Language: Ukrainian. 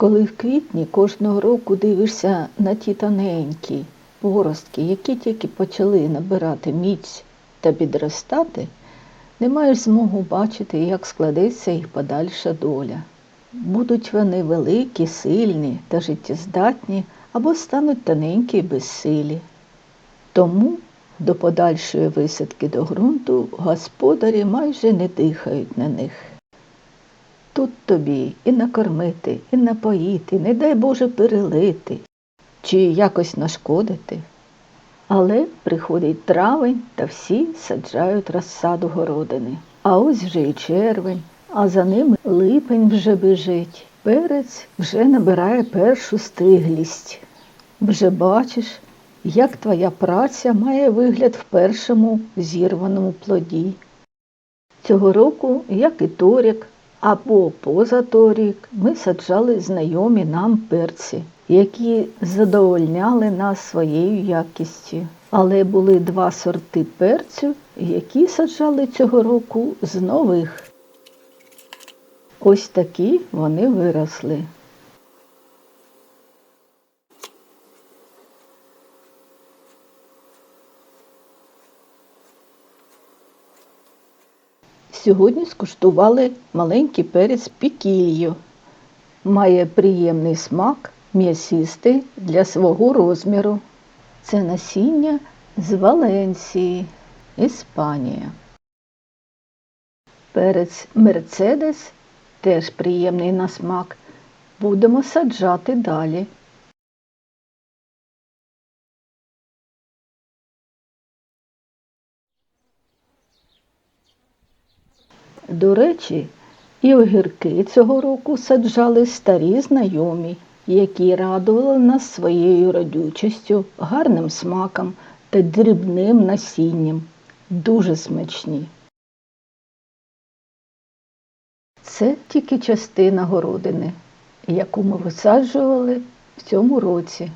Коли в квітні кожного року дивишся на ті тоненькі поростки, які тільки почали набирати міць та підростати, не маєш змогу бачити, як складеться їх подальша доля. Будуть вони великі, сильні та життєздатні або стануть тоненькі й безсилі. Тому до подальшої висадки до ґрунту господарі майже не дихають на них. Тут тобі і накормити, і напоїти, не дай Боже перелити, чи якось нашкодити. Але приходить травень та всі саджають розсаду городини. А ось вже і червень, а за ним липень вже біжить. Перець вже набирає першу стиглість. Вже бачиш, як твоя праця має вигляд в першому зірваному плоді. Цього року, як і торік, або позаторік, ми саджали знайомі нам перці, які задовольняли нас своєю якістю. Але були два сорти перцю, які саджали цього року з нових. Ось такі вони виросли. Сьогодні скуштували маленький перець пікільо. Має приємний смак, м'ясистий для свого розміру. Це насіння з Валенції, Іспанія. Перець Мерцедес теж приємний на смак. Будемо саджати далі. До речі, і огірки цього року саджали старі знайомі, які радували нас своєю родючістю, гарним смаком та дрібним насінням. Дуже смачні. Це тільки частина городини, яку ми висаджували в цьому році.